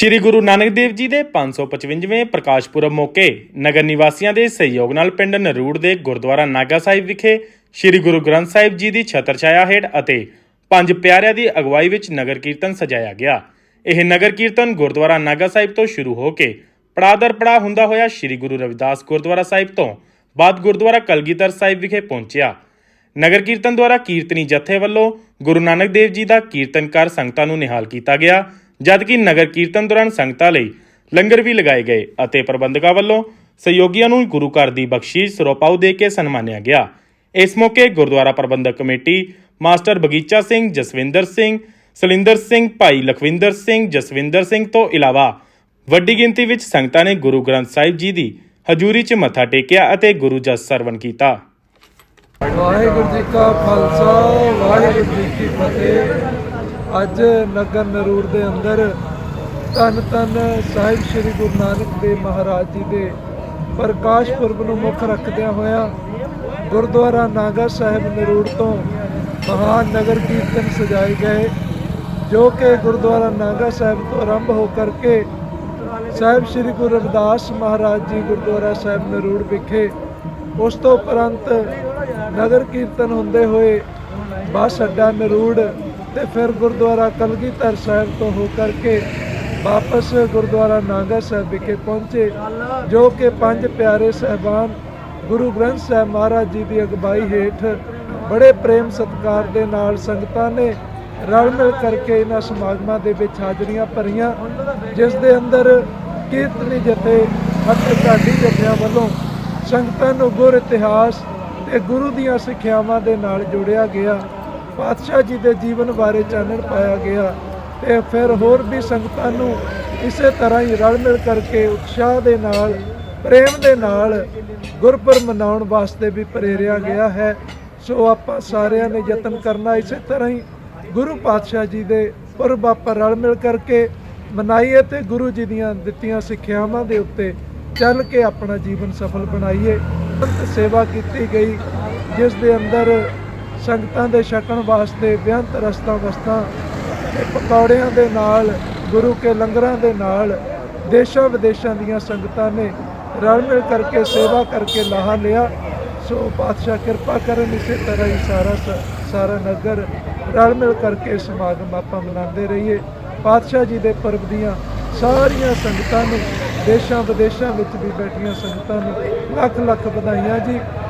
ਸ਼੍ਰੀ ਗੁਰੂ ਨਾਨਕ ਦੇਵ ਜੀ ਦੇ 555ਵੇਂ ਪ੍ਰਕਾਸ਼ ਪੁਰਬ ਮੌਕੇ ਨਗਰ ਨਿਵਾਸੀਆਂ ਦੇ ਸਹਿਯੋਗ ਨਾਲ ਪਿੰਡ ਨਰੂੜ ਦੇ ਗੁਰਦੁਆਰਾ ਨਾਗਾ ਸਾਹਿਬ ਵਿਖੇ ਸ਼੍ਰੀ ਗੁਰੂ ਗ੍ਰੰਥ ਸਾਹਿਬ ਜੀ ਦੀ ਛਤਰ ਛਾਇਆ ਹੇਠ ਅਤੇ ਪੰਜ ਪਿਆਰਿਆਂ ਦੀ ਅਗਵਾਈ ਵਿੱਚ ਨਗਰ ਕੀਰਤਨ ਸਜਾਇਆ ਗਿਆ। ਇਹ ਨਗਰ ਕੀਰਤਨ ਗੁਰਦੁਆਰਾ ਨਾਗਾ ਸਾਹਿਬ ਤੋਂ ਸ਼ੁਰੂ ਹੋ ਕੇ ਪੜਾਅ ਦਰ ਪੜਾਅ ਹੁੰਦਾ ਹੋਇਆ ਸ਼੍ਰੀ ਗੁਰੂ ਰਵਿਦਾਸ ਗੁਰਦੁਆਰਾ ਸਾਹਿਬ ਤੋਂ ਬਾਅਦ ਗੁਰਦੁਆਰਾ ਕਲਗੀਧਰ ਸਾਹਿਬ ਵਿਖੇ ਪਹੁੰਚਿਆ। ਨਗਰ ਕੀਰਤਨ ਦੁਆਰਾ ਕੀਰਤਨੀ ਜਥੇ ਵੱਲੋਂ ਗੁਰੂ ਨਾਨਕ ਦੇਵ ਜੀ ਦਾ ਕੀਰਤਨ ਕਰ ਸੰਗਤਾਂ ਨੂੰ ਨਿਹਾਲ ਕੀਤਾ ਗਿਆ। ਜਦਕਿ ਨਗਰ ਕੀਰਤਨ ਦੌਰਾਨ ਸੰਗਤਾਂ ਲਈ ਲੰਗਰ ਵੀ ਲਗਾਏ ਗਏ ਅਤੇ ਪ੍ਰਬੰਧਕਾਂ ਵੱਲੋਂ ਸਹਿਯੋਗੀਆਂ ਨੂੰ ਗੁਰੂ ਘਰ ਦੀ ਬਖਸ਼ੀਸ਼ ਸਰੋਪਾਉ ਦੇ ਕੇ ਸਨਮਾਨਿਆ ਗਿਆ। ਇਸ ਮੌਕੇ ਗੁਰਦੁਆਰਾ ਪ੍ਰਬੰਧਕ ਕਮੇਟੀ ਮਾਸਟਰ ਬਗੀਚਾ ਸਿੰਘ, ਜਸਵਿੰਦਰ ਸਿੰਘ, ਸਲਿੰਦਰ ਸਿੰਘ, ਭਾਈ ਲਖਵਿੰਦਰ ਸਿੰਘ, ਜਸਵਿੰਦਰ ਸਿੰਘ ਤੋਂ ਇਲਾਵਾ ਵੱਡੀ ਗਿਣਤੀ ਵਿੱਚ ਸੰਗਤਾਂ ਨੇ ਗੁਰੂ ਗ੍ਰੰਥ ਸਾਹਿਬ ਜੀ ਦੀ ਹਜ਼ੂਰੀ 'ਚ ਮੱਥਾ ਟੇਕਿਆ ਅਤੇ ਗੁਰੂ ਜਸ ਸਰਵਣ ਕੀਤਾ। ਵਾਹਿਗੁਰੂ ਜੀ ਕਾ ਖਾਲਸਾ, ਵਾਹਿਗੁਰੂ ਜੀ ਕੀ ਫਤਿਹ। ਅੱਜ ਨਗਰ ਨਰੂਰ ਦੇ ਅੰਦਰ ਧੰਨ ਧੰਨ ਸਾਹਿਬ ਸ੍ਰੀ ਗੁਰੂ ਨਾਨਕ ਦੇਵ ਮਹਾਰਾਜ ਜੀ ਦੇ ਪ੍ਰਕਾਸ਼ ਪੁਰਬ ਨੂੰ ਮੁੱਖ ਰੱਖਦਿਆਂ ਹੋਇਆ ਗੁਰਦੁਆਰਾ ਨਾਗਾ ਸਾਹਿਬ ਨਰੂੜ ਤੋਂ ਮਹਾਨ ਨਗਰ ਕੀਰਤਨ ਸਜਾਏ ਗਏ, ਜੋ ਕਿ ਗੁਰਦੁਆਰਾ ਨਾਗਾ ਸਾਹਿਬ ਤੋਂ ਆਰੰਭ ਹੋ ਕਰਕੇ ਸਾਹਿਬ ਸ੍ਰੀ ਗੁਰੂ ਰਵਿਦਾਸ ਮਹਾਰਾਜ ਜੀ ਗੁਰਦੁਆਰਾ ਸਾਹਿਬ ਨਰੂੜ ਵਿਖੇ ਉਸ ਤੋਂ ਉਪਰੰਤ ਨਗਰ ਕੀਰਤਨ ਹੁੰਦੇ ਹੋਏ ਬਸ ਅੱਡਾ ਨਰੂੜ ਤੇ ਫਿਰ ਗੁਰਦੁਆਰਾ ਕਲਗੀਧਰ ਸਾਹਿਬ ਤੋਂ ਹੋ ਕਰਕੇ ਵਾਪਸ ਗੁਰਦੁਆਰਾ ਨਾਗਾ ਸਾਹਿਬ ਵਿਖੇ ਪਹੁੰਚੇ, ਜੋ ਕਿ ਪੰਜ ਪਿਆਰੇ ਸਹਿਬਾਨ ਗੁਰੂ ਗ੍ਰੰਥ ਸਾਹਿਬ ਮਹਾਰਾਜ ਜੀ ਦੀ ਅਗਵਾਈ ਹੇਠ ਬੜੇ ਪ੍ਰੇਮ ਸਤਿਕਾਰ ਦੇ ਨਾਲ ਸੰਗਤਾਂ ਨੇ ਰਲ ਮਿਲ ਕਰਕੇ ਇਹਨਾਂ ਸਮਾਗਮਾਂ ਦੇ ਵਿੱਚ ਹਾਜ਼ਰੀਆਂ ਭਰੀਆਂ, ਜਿਸ ਦੇ ਅੰਦਰ ਕੀਰਤਨੀ ਜਥੇ ਅਤੇ ਢਾਡੀ ਜਥਿਆਂ ਵੱਲੋਂ ਸੰਗਤਾਂ ਨੂੰ ਗੁਰ ਇਤਿਹਾਸ ਤੇ ਗੁਰੂ ਦੀਆਂ ਸਿੱਖਿਆਵਾਂ ਦੇ ਨਾਲ ਜੋੜਿਆ ਗਿਆ। ਪਾਤਸ਼ਾਹ ਜੀ ਦੇ ਜੀਵਨ ਬਾਰੇ ਚਾਨਣ ਪਾਇਆ ਗਿਆ ਤੇ ਫਿਰ ਹੋਰ ਵੀ ਸੰਗਤਾਂ ਨੂੰ ਇਸੇ ਤਰ੍ਹਾਂ ਹੀ ਰਲ ਮਿਲ ਕਰਕੇ ਉਤਸ਼ਾਹ ਦੇ ਨਾਲ, ਪ੍ਰੇਮ ਦੇ ਨਾਲ ਗੁਰਪੁਰਬ ਮਨਾਉਣ ਵਾਸਤੇ ਵੀ ਪ੍ਰੇਰਿਆ ਗਿਆ ਹੈ। ਸੋ ਆਪਾਂ ਸਾਰਿਆਂ ਨੇ ਯਤਨ ਕਰਨਾ, ਇਸੇ ਤਰ੍ਹਾਂ ਹੀ ਗੁਰੂ ਪਾਤਸ਼ਾਹ ਜੀ ਦੇ ਪੁਰਬ ਆਪਾਂ ਰਲ ਮਿਲ ਕਰਕੇ ਮਨਾਈਏ ਤੇ ਗੁਰੂ ਜੀ ਦੀਆਂ ਦਿੱਤੀਆਂ ਸਿੱਖਿਆਵਾਂ ਦੇ ਉੱਤੇ ਚੱਲ ਕੇ ਆਪਣਾ ਜੀਵਨ ਸਫਲ ਬਣਾਈਏ। ਸੇਵਾ ਕੀਤੀ ਗਈ, ਜਿਸ ਦੇ ਅੰਦਰ ਸੰਗਤਾਂ ਦੇ ਛਕਣ ਵਾਸਤੇ ਬੇਅੰਤ ਰਸਤਾ ਵਸਤਾਂ ਪਕੌੜਿਆਂ ਦੇ ਨਾਲ, ਗੁਰੂ ਕੇ ਲੰਗਰਾਂ ਦੇ ਨਾਲ, ਦੇਸ਼ਾਂ ਵਿਦੇਸ਼ਾਂ ਦੀਆਂ ਸੰਗਤਾਂ ਨੇ ਰਲ ਮਿਲ ਕਰਕੇ ਸੇਵਾ ਕਰਕੇ ਲਾਹਾ ਲਿਆ। ਸੋ ਪਾਤਸ਼ਾਹ ਕਿਰਪਾ ਕਰਨ ਇਸੇ ਤਰ੍ਹਾਂ ਹੀ ਸਾਰਾ ਸ- ਸਾਰਾ ਨਗਰ ਰਲ ਮਿਲ ਕਰਕੇ ਸਮਾਗਮ ਆਪਾਂ ਮਨਾਉਂਦੇ ਰਹੀਏ। ਪਾਤਸ਼ਾਹ ਜੀ ਦੇ ਪਰਬ ਦੀਆਂ ਸਾਰੀਆਂ ਸੰਗਤਾਂ ਨੂੰ, ਦੇਸ਼ਾਂ ਵਿਦੇਸ਼ਾਂ ਵਿੱਚ ਵੀ ਬੈਠੀਆਂ ਸੰਗਤਾਂ ਨੂੰ ਲੱਖ ਲੱਖ ਵਧਾਈਆਂ ਜੀ।